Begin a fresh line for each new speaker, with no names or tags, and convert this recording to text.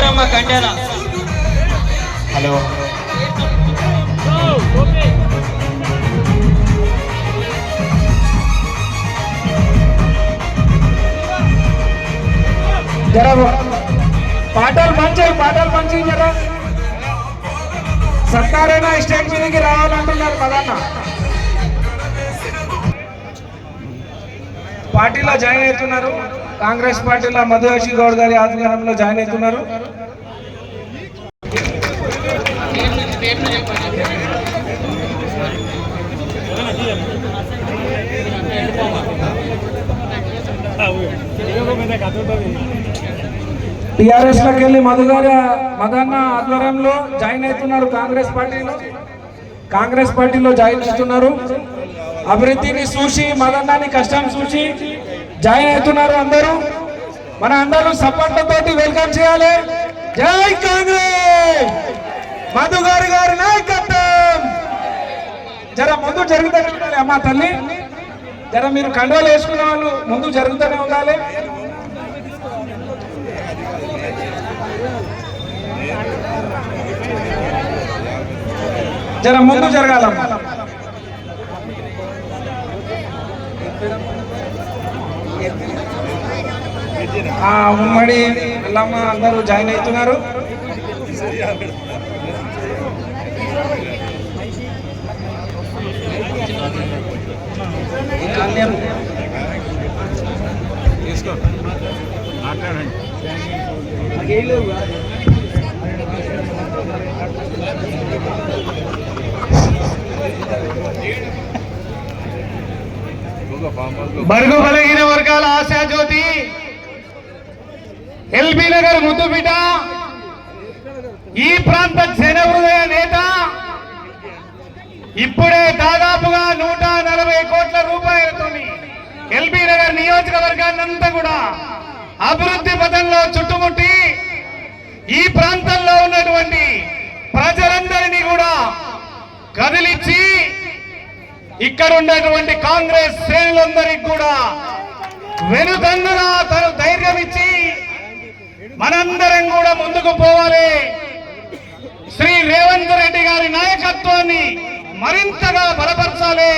Poleramma కండెన
hello
జర పాటలు మంచి పాటలు మంచి జర సత్తారైనా స్టేజ్ మీదకి రావాలంటున్నారు కదన్న పార్టీలో జాయిన్ అవుతున్నారు కాంగ్రెస్ పార్టీలో మధువశి గౌడ్ గారి ఆధ్వర్యంలో జాయిన్ అవుతున్నారు. టిఆర్ఎస్లోకి వెళ్ళి మధు గారి మదన్న ఆధ్వర్యంలో జాయిన్ అవుతున్నారు కాంగ్రెస్ పార్టీలో. కాంగ్రెస్ పార్టీలో జాయిన్ అవుతున్నారు అభివృద్ధిని చూసి మదన్నాని కష్టం చూసి జాయిన్ అవుతున్నారు అందరూ. మన అందరూ సపోర్ట్లతోటి వెల్కమ్ చేయాలి. జై కాంగ్రెస్! మధు గారి గారి నాయకత్వం! జర ముందు జరుగుతూనే ఉండాలి అమ్మా తల్లి. జర మీరు కండోలు వేసుకున్న వాళ్ళు ముందు జరుగుతూనే ఉండాలి. జర ముందు జరగాలమ్మా. ఆ ఉమ్మడి ఎల్లమ్మ అందరూ జాయిన్ అవుతున్నారు. ఇంకా
బడుగు బలహీన వర్గాల ఆశాజ్యోతి ఎల్బీ నగర్ ముద్దుబిడ్డ ఈ ప్రాంత జన హృదయ నేత ఇప్పుడే దాదాపుగా నూట నలభై కోట్ల రూపాయలతో ఎల్బీ నగర్ నియోజకవర్గాన్ని అంతా కూడా అభివృద్ధి పథంలో చుట్టుముట్టి ఈ ప్రాంతంలో ఉన్నటువంటి ప్రజలందరినీ కూడా కదిలిచ్చి ఇక్కడ ఉన్నటువంటి కాంగ్రెస్ శ్రేణులందరికీ కూడా వెనుదండుగా తను ధైర్యం ఇచ్చి మనందరం కూడా ముందుకు పోవాలి. శ్రీ రేవంత్ రెడ్డి గారి నాయకత్వాన్ని మరింతగా బలపరచాలి.